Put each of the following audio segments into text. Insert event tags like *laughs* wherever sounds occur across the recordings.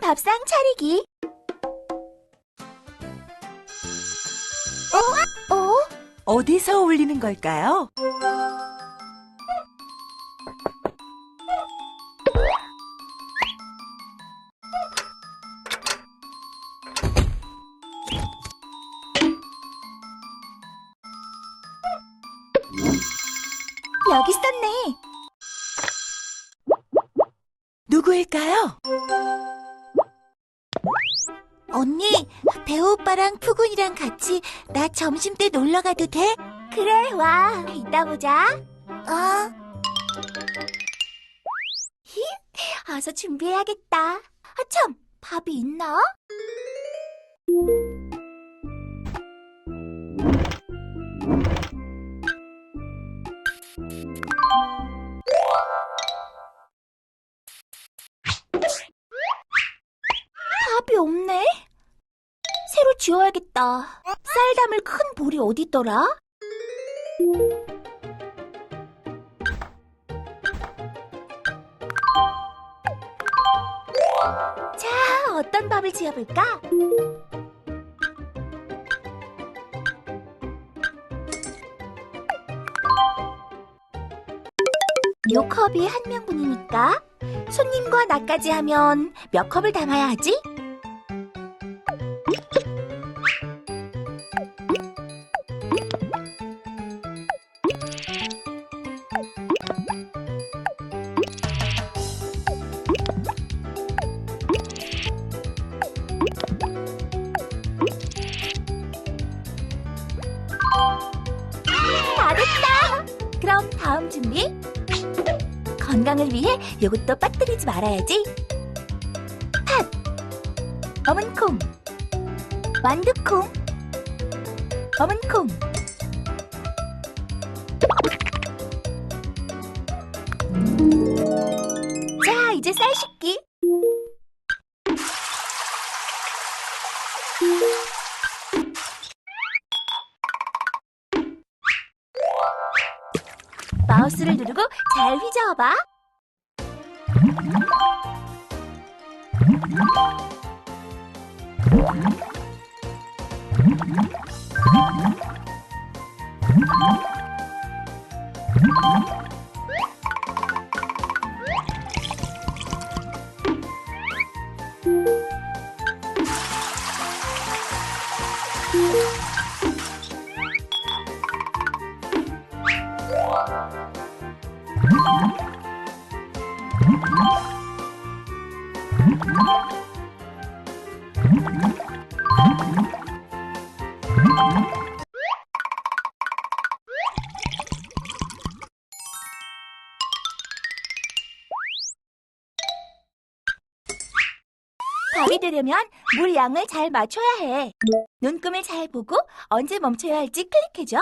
밥상 차리기. 어? 어? 어디서 올리는 걸까요? 여기 있었네. 누구일까요? 언니, 배우 오빠랑 푸근이랑 같이 나 점심 때 놀러 가도 돼? 그래, 와. 이따 보자. 어. 히, 어서 준비해야겠다. 아, 참, 밥이 있나? 밥이 없네. 새로 지어야겠다. 쌀 담을 큰 볼이 어딨더라? 자, 어떤 밥을 지어볼까? 요 컵이 한 명분이니까 손님과 나까지 하면 몇 컵을 담아야 하지? 다음 준비. 건강을 위해 이것도 빠뜨리지 말아야지. 팥, 검은 콩, 완두콩, 검은 콩. 자, 이제 쌀 씻기. 마우스를 누르고 잘 휘저어봐. 되려면 물 양을 잘 맞춰야 해. 눈금을 잘 보고 언제 멈춰야 할지 클릭해줘.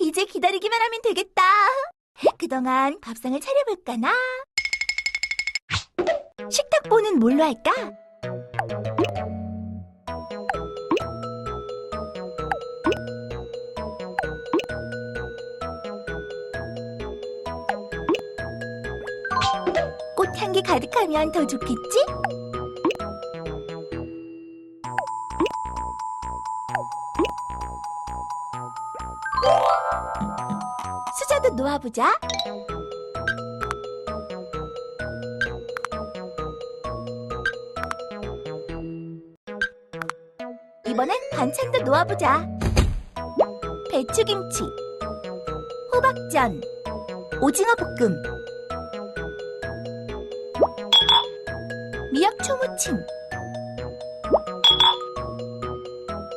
이제 기다리기만 하면 되겠다. 그동안 밥상을 차려볼까나? 식탁보는 뭘로 할까? 꽃향기 가득하면 더 좋겠지? 수저도 놓아보자. 이번엔 반찬도 놓아보자. 배추김치, 호박전, 오징어 볶음, 미역 초무침,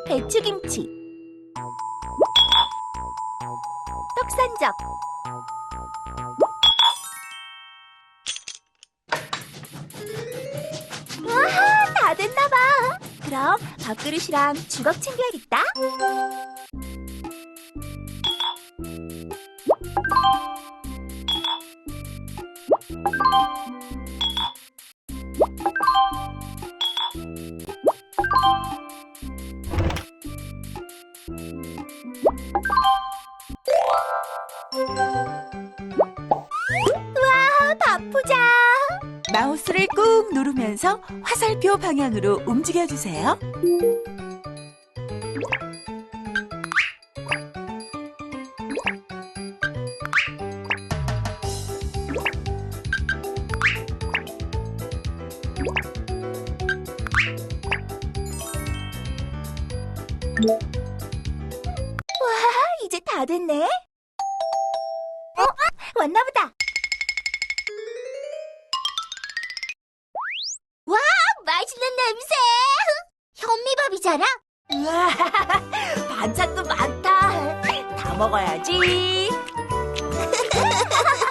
배추김치, 떡산적, 그럼 밥그릇이랑 주걱 챙겨야겠다. 마우스를 꾹 누르면서 화살표 방향으로 움직여주세요. 이제 다 됐네. 어? 왔나 보다. 맛있는 냄새! 현미밥이잖아? *laughs* 반찬도 많다. 다 먹어야지. *laughs*